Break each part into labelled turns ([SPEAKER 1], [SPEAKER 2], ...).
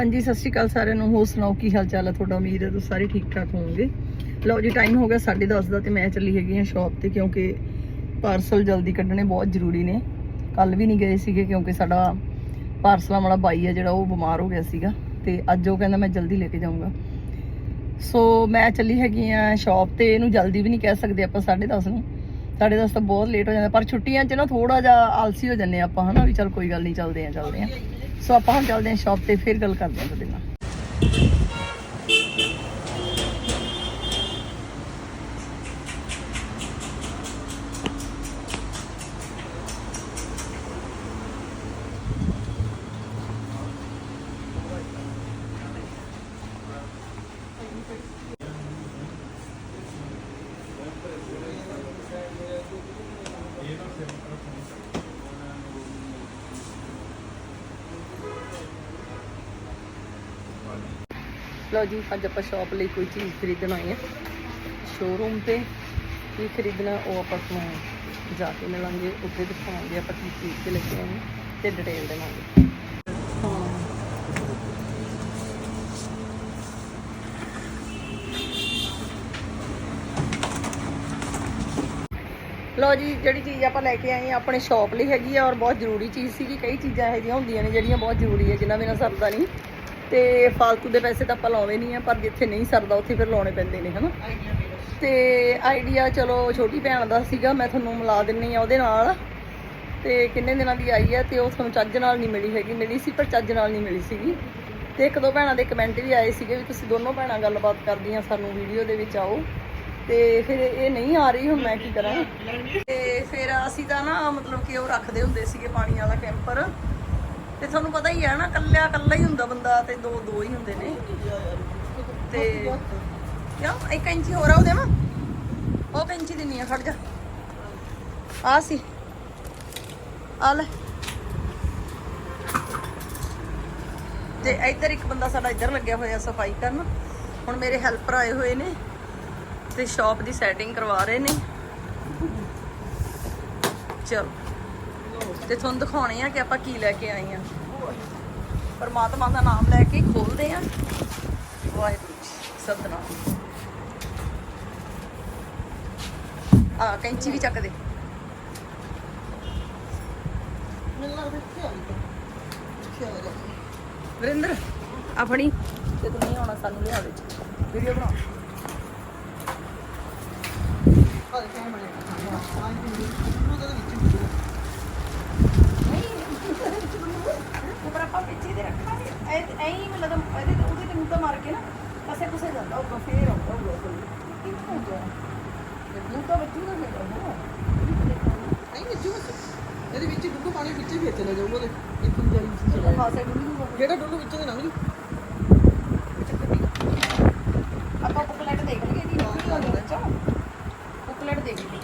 [SPEAKER 1] ਹਾਂਜੀ, ਸਤਿ ਸ਼੍ਰੀ ਅਕਾਲ ਸਾਰਿਆਂ ਨੂੰ। ਹੋਰ ਸੁਣਾਓ, ਕੀ ਹਾਲ ਚਾਲ ਹੈ ਤੁਹਾਡਾ? ਉਮੀਦ ਹੈ ਤੁਸੀਂ ਸਾਰੇ ਠੀਕ ਠਾਕ ਹੋਵੋਗੇ। ਲਓ ਜੀ ਟਾਈਮ ਹੋ ਗਿਆ 10:30 ਦਾ ਤੇ ਮੈਂ ਚੱਲੀ ਹੈਗੀ ਹਾਂ ਸ਼ਾਪ ਤੇ, ਕਿਉਂਕਿ ਪਾਰਸਲ ਜਲਦੀ ਕੱਢਣੇ ਬਹੁਤ ਜ਼ਰੂਰੀ ਨੇ। ਕੱਲ ਵੀ ਨਹੀਂ ਗਏ ਸੀਗੇ, ਕਿਉਂਕਿ ਸਾਡਾ ਪਾਰਸਲਾਂ ਵਾਲਾ ਬਾਈ ਹੈ ਜਿਹੜਾ, ਉਹ ਬਿਮਾਰ ਹੋ ਗਿਆ ਸੀਗਾ। ਤੇ ਅੱਜ ਉਹ ਕਹਿੰਦਾ ਮੈਂ ਜਲਦੀ ਲੈ ਕੇ ਜਾਊਂਗਾ। ਸੋ ਮੈਂ ਚੱਲੀ ਹੈਗੀ ਆ ਸ਼ਾਪ ਤੇ, ਇਹਨੂੰ ਜਲਦੀ ਵੀ ਨਹੀਂ ਕਹਿ ਸਕਦੇ ਆਪਾਂ 10:30 ਨੂੰ। 10:30 ਤਾਂ ਬਹੁਤ ਲੇਟ ਹੋ ਜਾਂਦਾ, ਪਰ ਛੁੱਟੀਆਂ 'ਚ ਨਾ ਥੋੜਾ ਜਿਹਾ ਆਲਸੀ ਹੋ ਜੰਨੇ ਆਪਾਂ, ਹਨਾ ਵੀ ਚੱਲ ਕੋਈ ਗੱਲ ਨਹੀਂ, ਚੱਲਦੇ ਆ ਚੱਲਦੇ ਆ ਸੋ ਆਪਾਂ ਹੁਣ ਚੱਲਦੇ ਆ ਸ਼ਾਪ ਤੇ, ਫਿਰ ਗੱਲ ਕਰਦੇ ਆ ਤੁਹਾਡੇ ਨਾਲ। ਲਓ ਜੀ, ਅੱਜ ਆਪਾਂ ਸ਼ਾਪ ਲਈ ਕੋਈ ਚੀਜ਼ ਖਰੀਦਣ ਆਏ ਆ ਸ਼ੋਰੂਮ ਤੇ ਕੀ ਖਰੀਦਣਾ, ਉਹ ਆਪਾਂ ਤੁਹਾਨੂੰ ਜਾ ਕੇ ਮਿਲਾਂਗੇ। ਉੱਥੇ ਦਿਖਾਵਾਂਗੇ ਆਪਾਂ ਕੀ ਚੀਜ਼ ਤੇ ਲੈ ਕੇ ਆਏ ਹਾਂ ਤੇ ਡਿਟੇਲ ਦੇਵਾਂਗੇ। ਹਾਂ ਲਓ ਜੀ, ਜਿਹੜੀ ਚੀਜ਼ ਆਪਾਂ ਲੈ ਕੇ ਆਏ ਆ ਆਪਣੇ ਸ਼ਾਪ ਲਈ ਹੈਗੀ ਆ ਔਰ ਬਹੁਤ ਜ਼ਰੂਰੀ ਚੀਜ਼ ਸੀਗੀ। ਕਈ ਚੀਜ਼ਾਂ ਇਹੋ ਜਿਹੀਆਂ ਹੁੰਦੀਆਂ ਨੇ ਜਿਹੜੀਆਂ ਬਹੁਤ ਜ਼ਰੂਰੀ ਹੈ ਜਿਨ੍ਹਾਂ ਬਿਨਾਂ ਸਰਦਾ ਨਹੀਂ ਤੇ ਫਾਲਤੂ ਦੇ ਪੈਸੇ ਤਾਂ ਆਪਾਂ ਲਾਉਣੇ ਨਹੀਂ ਆ ਪਰ ਜਿੱਥੇ ਨਹੀਂ ਸਰਦਾ ਉੱਥੇ ਫਿਰ ਲਾਉਣੇ ਪੈਂਦੇ ਨੇ ਹਨਾ? ਤੇ ਆਈਡੀਆ ਚਲੋ ਛੋਟੀ ਭੈਣ ਦਾ ਸੀਗਾ ਮੈਂ ਤੁਹਾਨੂੰ ਮਿਲਾ ਦਿੰਨੀ ਆ ਉਹਦੇ ਨਾਲ। ਤੇ ਕਿੰਨੇ ਦਿਨਾਂ ਦੀ ਆਈ ਹੈ ਤੇ ਉਹ ਤੁਹਾਨੂੰ ਚੱਜ ਨਾਲ ਨਹੀਂ ਮਿਲੀ ਹੈਗੀ। ਮਿਲੀ ਸੀ ਪਰ ਚੱਜ ਨਾਲ ਨਹੀਂ ਮਿਲੀ ਸੀਗੀ। ਤੇ ਇੱਕ ਦੋ ਭੈਣਾਂ ਦੇ ਕਮੈਂਟ ਵੀ ਆਏ ਸੀਗੇ ਵੀ ਤੁਸੀਂ ਦੋਨੋਂ ਭੈਣਾਂ ਗੱਲਬਾਤ ਕਰਦੀਆਂ ਸਾਨੂੰ ਵੀਡੀਓ ਦੇ ਵਿੱਚ ਆਓ। ਤੇ ਫਿਰ ਇਹ ਨਹੀਂ ਆ ਰਹੀ ਹੁਣ ਮੈਂ ਕੀ ਕਰਾਂ? ਤੇ ਫਿਰ ਅਸੀਂ ਤਾਂ ਨਾ ਮਤਲਬ ਕਿ ਉਹ ਰੱਖਦੇ ਹੁੰਦੇ ਸੀਗੇ ਪਾਣੀ ਵਾਲਾ ਕੈਂਪਰ ਤੇ ਤੁਹਾਨੂੰ ਪਤਾ ਹੀ ਹੈ ਨਾ ਕੱਲਿਆ ਕੱਲਾ ਹੀ ਹੁੰਦਾ ਬੰਦਾ ਤੇ ਦੋ ਦੋ ਹੀ ਹੁੰਦੇ ਨੇ। ਤੇ ਕਿਉਂ? ਇੱਕ ਇੰਚੀ ਹੋਰ ਆ ਉਹਦੇ ਉਹ ਕੈਂਚੀ ਦਿੰਨੀ ਆ, ਖੜ ਜਾ। ਆ ਸੀ। ਆ ਲੈ। ਤੇ ਇੱਧਰ ਇੱਕ ਬੰਦਾ ਸਾਡਾ ਇੱਧਰ ਲੱਗਿਆ ਹੋਇਆ ਸਫ਼ਾਈ ਕਰਨ। ਹੁਣ ਮੇਰੇ ਹੈਲਪਰ ਆਏ ਹੋਏ ਨੇ ਤੇ ਸ਼ਾਪ ਦੀ ਸੈਟਿੰਗ ਕਰਵਾ ਰਹੇ ਨੇ। ਚਲੋ। ਤੇ ਤੁਹਾਨੂੰ ਦਿਖਾਉਣੇ ਆ ਕਿ ਆਪਾਂ ਕੀ ਲੈ ਕੇ ਆਏ ਆ। ਪਰਮਾਤਮਾ ਦਾ ਨਾਮ ਲੈ ਕੇ ਖੋਲਦੇ ਆ। ਵਾਹਿਗੁਰੂ ਸਤਨਾਮ। ਆ ਕੈਂਚੀ ਵੀ ਚੱਕ ਦੇ। ਵਰਿੰਦਰ ਆਪਣੀ ਤੇ ਤੂੰ ਨਹੀਂ ਆਉਣਾ ਸਾਨੂੰ ਲਿਆ ਦੇ। ਵੀਡੀਓ ਬਣਾ। ਉੱਪਰ ਆਪਾਂ ਪਿੱਛੇ ਦੇ ਰੱਖਾਂਗੇ। ਐ ਐਂ ਹੀ ਮਤਲਬ ਇਹਦੇ ਤੇ ਉਹਦੇ ਤੇ ਮੁੱਦਾ ਮਾਰ ਕੇ ਨਾ ਪਾਸੇ ਪਾਸੇ ਜਾਂਦਾ ਉਹ ਫੇਰ ਆਉਂਦਾ ਉਹ ਲੋਕ ਇਹ ਹੋ ਗਿਆ ਇਹ ਮੁੱਦਾ ਬੱਚੂ ਦਾ ਮੇਰਾ
[SPEAKER 2] ਨਹੀਂ ਵਿੱਚੋਂ ਇਹਦੇ ਵਿੱਚ ਡੁੱਲੂ ਪਾਣੀ ਵਿੱਚ ਹੀ ਫੇਰ ਚਲਾ ਜਾਊਗਾ ਉਹਦੇ। ਇੱਕ ਜਾਰੀ ਵਿੱਚ ਚਲਾ
[SPEAKER 1] ਖਾਸੇ ਡੁੱਲੂ
[SPEAKER 2] ਜਿਹੜਾ ਡੁੱਲੂ ਵਿੱਚੋਂ ਦੀ ਲੰਘ ਜੂ।
[SPEAKER 1] ਆਪਾਂ ਬੁਕਲੈਟ ਦੇਖ ਲਈਏ ਇਹਦੀ। ਕੀ ਹੁੰਦਾ ਵਿੱਚ ਬੁਕਲੈਟ ਦੇਖ ਲਈ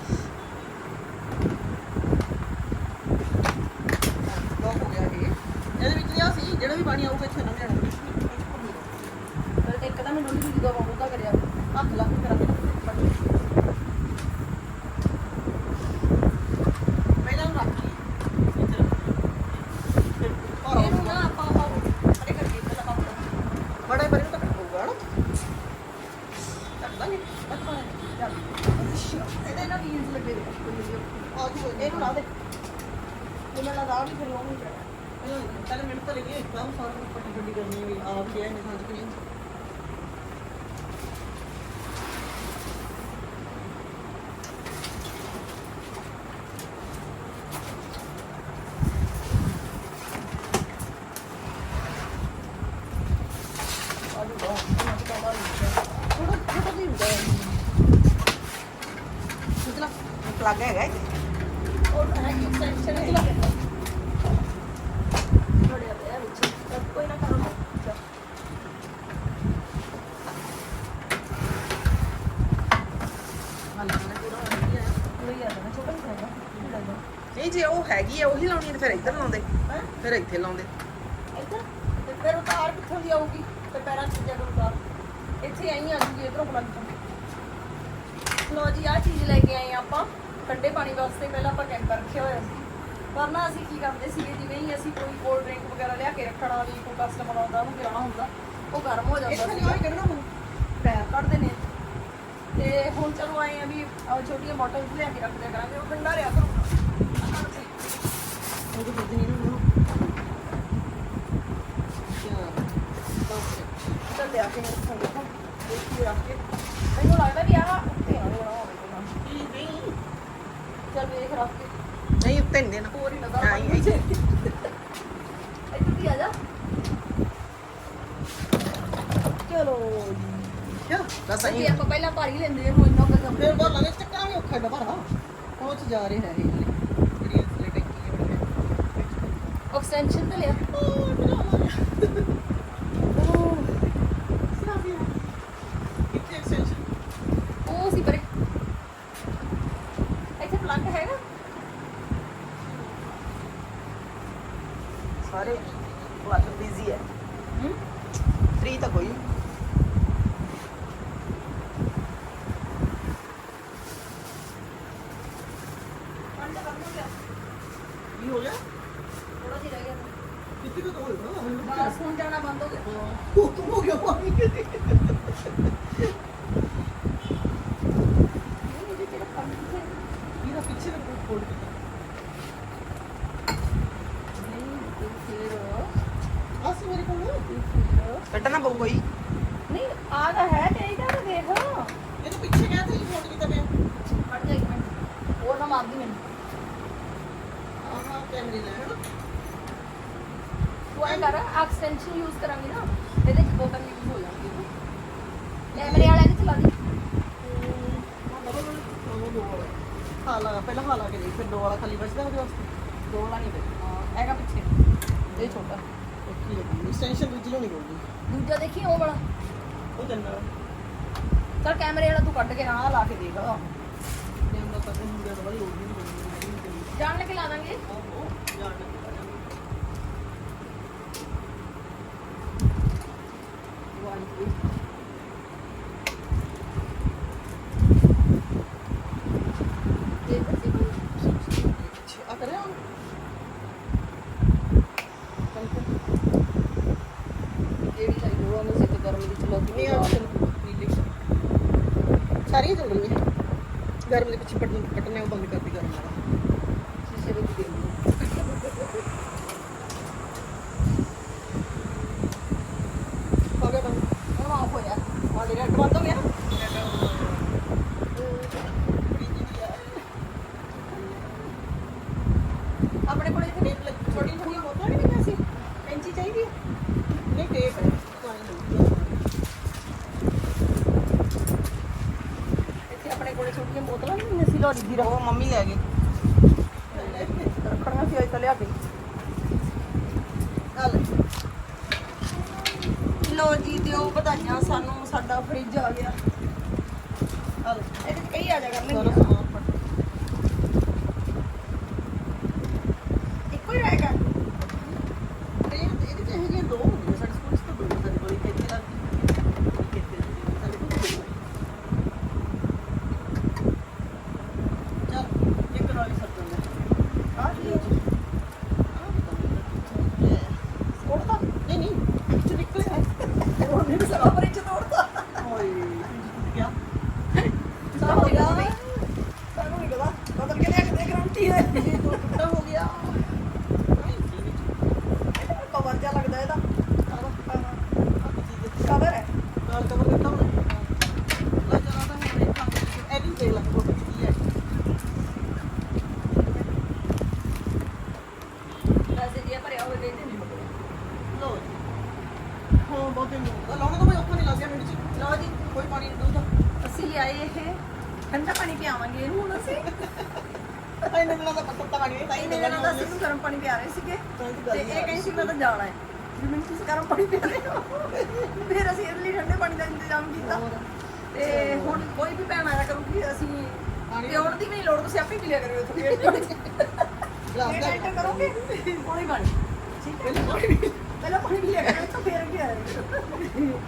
[SPEAKER 2] ਲੋਕ ਹੋ ਗਿਆ ਇਹ ਇਹਦੇ ਵਿੱਚ ਦੀ ਆ ਸੀ ਜਿਹੜਾ ਵੀ ਪਾਣੀ ਆਊਗਾ, ਇੱਥੇ ਲੰਘ ਜਾਣਾ
[SPEAKER 1] ਫਿਰ ਤੇ ਇੱਕਦਮ ਮੈਨੂੰ ਨਹੀਂ ਜਦੋਂ ਉਹਦਾ ਕਰਿਆ। ਹੱਥ ਲਾ ਕੇ ਕਰਾਂ
[SPEAKER 2] ਪਹਿਲਾਂ ਰੱਖ ਲਈ
[SPEAKER 1] ਇਹਨੂੰ ਨਾ ਆਪਾਂ ਉਹ ਕਰਕੇ ਪਹਿਲਾਂ ਆਪਾਂ
[SPEAKER 2] ਬੜਾ ਬਰੇ ਤੱਕ ਹੋਊਗਾ, ਹਨਾ?
[SPEAKER 1] ਕੱਟ ਲਾਂਗੇ ਕੱਟ ਪਾਂਗੇ ਇਹਦੇ ਨਾਲ ਵੀਲਸ ਲੱਗੇ?
[SPEAKER 2] ਆ ਜੂ
[SPEAKER 1] ਇਹਨੂੰ ਲਾ ਦੇ। ਇਹ ਮੈਂ ਲਗਾ ਵੀ ਫਿਰ ਲਾਉਂਗੀ
[SPEAKER 2] ਪਹਿਲਾਂ ਮਿੰਟ ਲੱਗੇ ਕੰਮ ਸਾਰਾ ਪੱਟੀ ਪੱਟੀ ਕਰਨੀ ਵੀ ਆਪ ਹੀ ਹੈ ਨਿਸ਼ਾਨ ਚ ਕਰੀ ਥੋੜਾ ਥੋੜਾ ਵੀ ਹੁੰਦਾ ਹੈ ਸੁਤਲਾ ਲੱਗ ਹੈਗਾ ਇਹ
[SPEAKER 1] ਉਹ ਹੈ ਕਿ ਸੈਕਸ਼ਨ ਹੈ
[SPEAKER 2] ਨਹੀਂ ਜੇ ਉਹ ਹੈਗੀ ਆ ਉਹੀ ਲਾਉਣੀ ਆ ਤੇ ਫਿਰ ਇੱਧਰ ਲਾਉਂਦੇ।
[SPEAKER 1] ਹੈ?
[SPEAKER 2] ਫਿਰ ਇੱਥੇ ਲਾਉਂਦੇ।
[SPEAKER 1] ਇੱਧਰ? ਤੇ ਫਿਰ ਉਤਾਰ ਕਿੱਥੋਂ ਦੀ ਆਊਗੀ? ਤੇ ਪੈਰਾਂ 'ਚ ਜਦੋਂ ਉਤਾਰ। ਇੱਥੇ ਆਈ ਆ ਜੂਗੀ ਇਧਰੋਂ ਪਲੰਗ ਤੋਂ ਲੋ ਜੀ ਆ ਚੀਜ਼ ਲੈ ਕੇ ਆਏ ਆ ਆਪਾਂ। ਠੰਡੇ ਪਾਣੀ ਵਾਸਤੇ ਪਹਿਲਾਂ ਆਪਾਂ ਕੈਂਪਰ ਰੱਖਿਆ ਹੋਇਆ ਸੀ। ਪਰ ਨਾ ਅਸੀਂ ਕੀ ਕਰਦੇ ਸੀਗੇ? ਜਿਵੇਂ ਹੀ ਅਸੀਂ ਕੋਈ ਕੋਲਡ ਡਰਿੰਕ ਵਗੈਰਾ ਲਿਆ ਕੇ ਰੱਖਣਾ ਵੀ ਕੋਈ ਕਸਟਮਰ ਆਉਂਦਾ ਉਹਨੂੰ ਹੁੰਦਾ ਉਹ ਗਰਮ ਹੋ ਜਾਂਦਾ ਸੀ।
[SPEAKER 2] ਹੁਣ।
[SPEAKER 1] ਪੈਰ ਕੱਢਦੇ ਨੇ। ਤੇ ਹੁਣ ਚਲੋ ਆਏ ਆ ਵੀ ਛੋਟੀਆਂ ਬੋਟਲਸ ਲਿਆ ਕੇ ਰੱਖਦੇ ਕਰਾਂਗੇ ਉਹ ਠੰਡਾ ਰਿਆ ਕਰੋ।
[SPEAKER 2] ਨਹੀਂ
[SPEAKER 1] ਉੱਤੇ
[SPEAKER 2] ਨਹੀਂ ਦੇਣਾ।
[SPEAKER 1] ਹੀ
[SPEAKER 2] ਹਾਂ, ਇਹ- ਕਿਆ ਦੱਸ
[SPEAKER 1] ਅਸੀਂ ਭਰ ਹੀ
[SPEAKER 2] ਫਿਰ ਬਾਹਰ ਲਾਂਗੇ ਚੱਕਣਾ ਵੀ ਔਖਾ ਹੈ ਭਰਨਾ ਪਹੁੰਚ ਜਾ ਰਿਹਾ ਹੈ ਇਹ ਹਲੇ ਜਿਹੜੀ ਇਸ ਲਈ ਟੈਂਕੀ
[SPEAKER 1] ਤੇ ਲਿਆ
[SPEAKER 2] ਕਿੱਥੇ ਐਕਸਟੈਂਸ਼ਨ
[SPEAKER 1] ਉਹ ਸੀ ਪਰੇ ਇੱਥੇ ਪਲੱਗ ਹੈਗਾ
[SPEAKER 2] ਸਾਰੇ ਵਾਟਰ ਬਿਜ਼ੀ ਹੈ
[SPEAKER 1] ਹੂੰ
[SPEAKER 2] ਫ੍ਰੀ ਤਾਂ ਕੋਈ
[SPEAKER 1] ਪਾਣੀ ਦਾ ਕੰਮ ਹੋ ਗਿਆ
[SPEAKER 2] ਕੀ ਹੋ ਗਿਆ
[SPEAKER 1] ਥੋੜਾ ਜਿਹਾ ਰਹਿ ਗਿਆ
[SPEAKER 2] ਕਿੱਥੇ ਕੋ ਹੋਇਆ ਹੁਣ
[SPEAKER 1] ਬਸ ਹੁਣ ਜਾਣਾ ਬੰਦ ਹੋ ਗਿਆ
[SPEAKER 2] ਉਹ ਤੁਮ ਹੋ ਗਿਆ ਪਾਣੀ
[SPEAKER 1] ਨਹੀਂ ਇਹਦੇ ਤੇਰਾ ਪਾਣੀ ਕਿੱਥੇ ਹੈ?
[SPEAKER 2] ਇਹਦਾ ਪਿੱਛੇ ਦਾ ਕੋਈ ਕੋਡ
[SPEAKER 1] ਨਹੀਂ ਤੇ ਫਿਰ
[SPEAKER 2] ਆਸ ਮੇਰੇ ਕੋਲ
[SPEAKER 1] ਤੇ ਫਿਰ
[SPEAKER 2] ਕੱਟਣਾ ਪਊ ਕੋਈ
[SPEAKER 1] ਨਹੀਂ ਆ ਤਾਂ ਹੈ ਚਾਹੀਦਾ ਤਾਂ ਦੇਖ
[SPEAKER 2] ਇਹਨੂੰ ਪਿੱਛੇ ਗਿਆ ਤੇ ਫੋਟ ਕੀਤਾ ਪਿਆ
[SPEAKER 1] ਹਟ ਜਾ ਇੱਕ ਮਿੰਟ ਉਹ ਨਾ ਮਾਰਦੀ ਮੈਨੂੰ
[SPEAKER 2] ਲੈ ਹਣਾ
[SPEAKER 1] ਤੂੰ ਐਂ ਕਰ ਐਕਸਟੈਂਸ਼ਨ ਯੂਜ਼ ਕਰਾਂਗੇ ਨਾ ਇਹਦੇ ਚ ਬੋਤਲ ਯੂਜ਼ ਹੋ ਹੈ ਕੈਮਰੇ ਵਾਲਾ ਇਹਦੇ ਚਲਾ ਦੀ
[SPEAKER 2] ਹਾਲਾ ਪਹਿਲਾਂ ਹਾਲਾ ਕੇ ਦੇਖ ਫਿਰ ਦੋ ਵਾਲਾ ਖਾਲੀ ਬਚਦਾ ਉਹਦੇ ਵਾਸਤੇ।
[SPEAKER 1] ਦੋ ਵਾਲਾ ਨਹੀਂ ਬੈਠਾ ਹੈਗਾ ਪਿੱਛੇ। ਇਹ ਛੋਟਾ।
[SPEAKER 2] ਕੀ ਲੱਗੀ ਐਕਸਟੈਂਸ਼ਨ ਦੂਜੀ ਨੂੰ ਨਹੀਂ ਬੋਲਦੀ
[SPEAKER 1] ਦੂਜਾ ਦੇਖੀ ਉਹ ਵਾਲਾ।
[SPEAKER 2] ਉਹ ਚੰਨਾ
[SPEAKER 1] ਚਲ ਕੈਮਰੇ ਵਾਲਾ ਤੂੰ ਕੱਢ ਕੇ ਨਾ ਲਾ ਕੇ ਦੇਖ
[SPEAKER 2] ਤੇ ਉਹਨਾਂ ਤੱਕ ਹੁੰਦੇ ਤਾਂ ਬੜੀ ਨਹੀਂ ਬੋਲਦੀ
[SPEAKER 1] ਜਾਣ ਲੱਗੇ ਲਾ ਦਾਂਗੇ। ਜਿਹੜੀ ਚਾਹੀਦੀ ਉਹ ਗਰਮ ਦੀ ਚਲਾ
[SPEAKER 2] ਨਹੀਂ ਸਾਰੀਆਂ ਚੱਲ ਰਹੀਆਂ ਗਰਮ ਦੇ ਪਿੱਛੇ ਬਟਨ ਬਟਨ ਉਹ ਬੰਦ ਕਰਦੀ ਗਰਮ ਵਾਲਾ
[SPEAKER 1] ਸ਼ੀਸ਼ੇ ਵਿੱਚ ਦੇ ਦਿਓ।
[SPEAKER 2] ਹੋ ਗਿਆ ਬੰਦ
[SPEAKER 1] ਹੁਣ ਆਫ ਹੋਇਆ
[SPEAKER 2] ਆ ਜਿਹੜਾ ਬੰਦ ਹੋ ਗਿਆ
[SPEAKER 1] ਆਪਣੇ ਕੋਲ ਇੱਥੇ
[SPEAKER 2] ਟੇਪ ਲੱਗੀ ਛੋਟੀ ਛੋਟੀ ਬੋਤਲਾਂ ਨਹੀਂ ਕਿਹਾ ਸੀ ਕੈਂਚੀ ਚਾਹੀਦੀ ਹੈ ਨਹੀਂ ਟੇਪ ਹੈ
[SPEAKER 1] ਇੱਥੇ ਆਪਣੇ ਕੋਲੇ ਛੋਟੀਆਂ ਬੋਤਲਾਂ ਨਹੀਂ ਹੁੰਦੀਆਂ ਸੀ ਲੋਰੀ ਦੀ
[SPEAKER 2] ਉਹ ਮੰਮੀ ਲੈ ਗਈ।
[SPEAKER 1] ਰੱਖਣੀਆਂ ਸੀ ਅੱਜ ਤਾਂ ਲਿਆ ਕੇ।
[SPEAKER 2] ਆ ਲੈ
[SPEAKER 1] ਜੀ ਦਿਓ ਵਧਾਈਆਂ ਸਾਨੂੰ ਸਾਡਾ ਫ੍ਰਿਜ ਆ ਗਿਆ।
[SPEAKER 2] ਆ ਲੈ
[SPEAKER 1] ਇਹਦੇ ਚ ਕਈ ਆ ਜਾ
[SPEAKER 2] ਸਾਰਾ
[SPEAKER 1] ਕਰਨਗੀਆਂ
[SPEAKER 2] ਸਮਾਨ ਫੜ
[SPEAKER 1] ਇੱਕੋ ਹੀ ਰਹੇਗਾ
[SPEAKER 2] ਤੇ ਇਹਦੇ ਚ ਹੈਗੀਆਂ ਦੋ ਹੁੰਦੀਆਂ ਸਾਡੇ ਸਕੂਲ 'ਚ ਤਾਂ ਦੋ ਸਾਡੇ ਕੋਲ ਇੱਕ ਇੱਥੇ ਲੱਗਦੀ ਇੱਕ ਇੱਥੇ ਲੱਗਦੀ ਸਾਡੇ ਕੋਲ ਦੋ ਹੈ। ਚੱਲ ਇੱਕ ਨਾਲ ਹੀ ਸਰ ਜਾਂਦਾ
[SPEAKER 1] ਆ ਕੀ ਹੈ ਤੋੜਦਾ
[SPEAKER 2] ਨਹੀਂ ਨਹੀਂ ਵਿੱਚ ਨਿਕਲਿਆ
[SPEAKER 1] ਉਹ ਨਹੀਂ ਸਭ ਫ੍ਰਿਜ ਤੋੜਦਾ
[SPEAKER 2] ਓਏ ਕਿਆ
[SPEAKER 1] ਸਭ ਹੋ ਗਿਆ ਸਾਨੂੰ ਨਹੀਂ ਪਤਾ ਬਦਲ ਕੇ ਲਿਆ ਕੇ ਦੇਖ ਰੰਟੀ ਹੈ
[SPEAKER 2] ਇਹ ਦੋ ਟੁੱਟਾ ਹੋ ਗਿਆ
[SPEAKER 1] ਕਵਰ ਜਿਹਾ ਲੱਗਦਾ ਇਹਦਾ
[SPEAKER 2] ਕਵਰ
[SPEAKER 1] ਕਵਰ ਹੈ
[SPEAKER 2] ਕਵਰ ਦਿੱਤਾ ਹੁਣ ਲੈ ਚਲਾ ਤਾਂ ਹੁਣ ਇਹ ਕੰਮ ਐਡਿਟ ਦੇਖ ਲੈ ਫੋਟੋ ਕੀ ਹੈ
[SPEAKER 1] ਵੈਸੇ ਜੇ ਦੇ ਦੇ
[SPEAKER 2] ਲੋ ਹਾਂ ਬਹੁਤੇ ਨਹੀਂ ਲਾਉਣੇ ਤਾਂ ਕੋਈ ਔਖਾ ਨਹੀਂ ਲੱਗ ਮਿੰਟ ਚ
[SPEAKER 1] ਲਓ ਜੀ
[SPEAKER 2] ਕੋਈ ਪਾਣੀ ਨਹੀਂ ਦਊਗਾ
[SPEAKER 1] ਅਸੀਂ ਲਿਆਏ ਇਹ ਠੰਡਾ ਪਾਣੀ ਪਿਆਵਾਂਗੇ ਇਹਨੂੰ ਹੁਣ ਅਸੀਂ
[SPEAKER 2] ਇਹਨੇ ਦਿਨਾਂ ਦਾ ਪੱਤਾ ਤਾਂ ਬਣੀ ਤਾਂ
[SPEAKER 1] ਇਹਨੇ ਦਿਨਾਂ ਅਸੀਂ ਗਰਮ ਪਾਣੀ ਪਿਆ ਰਹੇ ਸੀਗੇ ਤੇ ਇਹ ਕਹਿੰਦੀ ਸੀ ਮੈਂ ਤਾਂ ਜਾਣਾ ਹੈ ਵੀ ਮੈਨੂੰ ਤੁਸੀਂ ਗਰਮ ਪਾਣੀ ਪਿਆ ਰਹੇ ਹੋ ਫਿਰ ਅਸੀਂ ਇਹਦੇ ਲਈ ਠੰਡੇ ਪਾਣੀ ਦਾ ਇੰਤਜ਼ਾਮ ਕੀਤਾ ਤੇ ਹੁਣ ਕੋਈ ਵੀ ਭੈਣ ਆਇਆ ਕਰੂਗੀ ਅਸੀਂ ਪਿਉਣ ਦੀ ਵੀ ਲੋੜ ਤੁਸੀਂ ਆਪੇ ਪੀ ਲਿਆ ਕਰਿਓ ਇੱਥੋਂ ਗੇਟ ਚੋਂ ਇਹ ਟੈਂਟਰ ਕਰੋਗੇ ਪਾਣੀ ਹੈ ਪਹਿਲਾਂ ਪਾਣੀ ਪੀ ਲਿਆ ਕਰੋ ਇੱਥੋਂ ਫੇਰ ਅੱਗੇ ਆਇਆ
[SPEAKER 2] ਚਲੋ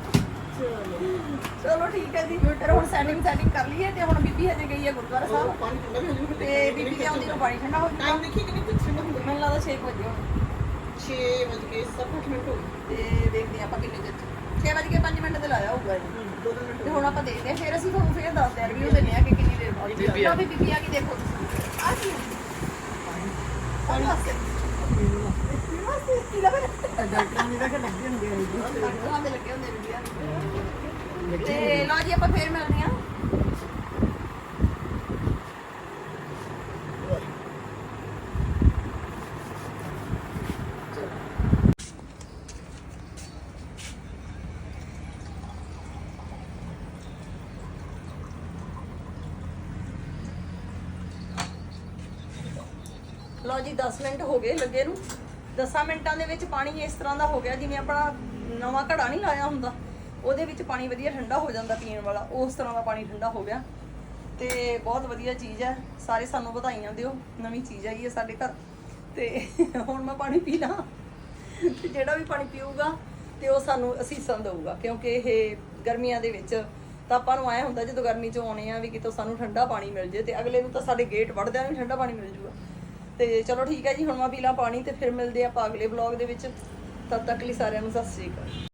[SPEAKER 1] ਚਲੋ ਠੀਕ ਹੈ ਜੀ ਫਿਰ ਹੁਣ ਸੈਟਿੰਗ ਸੈਟਿੰਗ ਕਰ ਲਈਏ ਤੇ ਹੁਣ ਬੀਬੀ ਹਜੇ ਗਈ ਹੈ ਗੁਰਦੁਆਰਾ ਸਾਹਿਬ।
[SPEAKER 2] ਪਾਣੀ ਠੰਡਾ ਵੀ ਹੋ ਜੂਗਾ
[SPEAKER 1] ਤੇ ਬੀਬੀ ਦੇ ਆਉਂਦੀ ਨੂੰ ਪਾਣੀ ਠੰਡਾ ਹੋ
[SPEAKER 2] ਟਾਈਮ
[SPEAKER 1] ਜਾਊਗਾ
[SPEAKER 2] ਦੇਖੀ ਕਿੰਨੇ ਕੁ ਠੰਡਾ ਹੁੰਦਾ?
[SPEAKER 1] ਮੈਨੂੰ ਲੱਗਦਾ 6 ਵਜੇ ਹੁਣ।
[SPEAKER 2] 6 ਵਜੇ ਕੇ 7 ਮਿੰਟ ਹੋ ਗਏ।
[SPEAKER 1] ਤੇ ਦੇਖਦੇ ਆਪਾਂ ਕਿੰਨੇ ਚਿਰ 6 ਵਜੇ ਕੇ 5 ਮਿੰਟ ਤੇ ਲਾਇਆ ਹੋਊਗਾ ਤੇ ਹੁਣ ਆਪਾਂ ਦੇਖਦੇ ਹਾਂ ਫਿਰ ਅਸੀਂ ਤੁਹਾਨੂੰ ਫਿਰ ਦੱਸਦੇ ਹਾਂ ਰਿਵਿਊ ਦਿੰਦੇ ਹਾਂ ਕਿ ਕਿੰਨੀ ਦੇਰ ਬਾਅਦ।
[SPEAKER 2] ਬੀਬੀ
[SPEAKER 1] ਵੀ ਆ ਗਈ ਦੇਖੋ ਆ ਕੀ ਪਾਣੀ। ਪੀਣ ਕੀ ਲੱਭ ਰਿਹਾ
[SPEAKER 2] ਡਾਕਟਰਾਂ ਨੇ ਤਾਂ ਲੱਗੇ ਹੁੰਦੇ ਆ
[SPEAKER 1] ਡਾਕਟਰਾਂ ਦੇ ਲੱਗੇ ਹੁੰਦੇ ਬੀਬੀ ਆ ਤੇ ਲਓ ਜੀ ਆਪਾਂ ਫੇਰ ਮਿਲਦੇ ਹਾਂ ਲਓ ਜੀ 10 ਮਿੰਟ ਹੋ ਗਏ ਲੱਗੇ ਨੂੰ 10 ਮਿੰਟਾਂ ਦੇ ਵਿੱਚ ਪਾਣੀ ਇਸ ਤਰ੍ਹਾਂ ਦਾ ਹੋ ਗਿਆ ਜਿਵੇਂ ਆਪਣਾ ਨਵਾਂ ਘੜਾ ਨਹੀਂ ਲਾਇਆ ਹੁੰਦਾ, ਉਹਦੇ ਵਿੱਚ ਪਾਣੀ ਵਧੀਆ ਠੰਡਾ ਹੋ ਜਾਂਦਾ ਪੀਣ ਵਾਲਾ, ਉਸ ਤਰ੍ਹਾਂ ਦਾ ਪਾਣੀ ਠੰਡਾ ਹੋ ਗਿਆ। ਤੇ ਬਹੁਤ ਵਧੀਆ ਚੀਜ਼ ਹੈ, ਸਾਰੇ ਸਾਨੂੰ ਵਧਾਈਆਂ ਦਿਓ, ਨਵੀਂ ਚੀਜ਼ ਆਈ ਹੈ ਸਾਡੇ ਘਰ। ਤੇ ਹੁਣ ਮੈਂ ਪਾਣੀ ਪੀ ਲਾਂ। ਤੇ ਜਿਹੜਾ ਵੀ ਪਾਣੀ ਪੀਊਗਾ, ਤੇ ਉਹ ਸਾਨੂੰ ਅਸੀਸਾਂ ਦੇਊਗਾ, ਕਿਉਂਕਿ ਇਹ ਗਰਮੀਆਂ ਦੇ ਵਿੱਚ ਤਾਂ ਆਪਾਂ ਨੂੰ ਆਇਆ ਹੁੰਦਾ ਜਦੋਂ ਗਰਮੀ ਚ ਆਉਣੇ ਆ ਵੀ ਕਿਤੋਂ ਸਾਨੂੰ ਠੰਡਾ ਪਾਣੀ ਮਿਲ ਜੇ, ਤੇ ਅਗਲੇ ਨੂੰ ਤਾਂ ਸਾਡੇ ਗੇਟ ਵੜਦਿਆਂ ਵੀ ਠੰਡਾ ਪਾਣੀ ਮਿਲ ਜੂਗਾ। ਤੇ ਚਲੋ ਠੀਕ ਹੈ ਜੀ, ਹੁਣ ਮੈਂ ਪੀ ਲਾਂ ਪਾਣੀ ਤੇ ਫਿਰ ਮਿਲਦੇ ਆਪਾਂ ਅਗਲੇ ਵਲੌਗ ਦੇ ਵਿੱਚ। ਤਦ ਤੱਕ ਲਈ ਸਾਰਿਆਂ ਨੂੰ ਸਤਿ ਸ੍ਰੀ ਅਕਾਲ।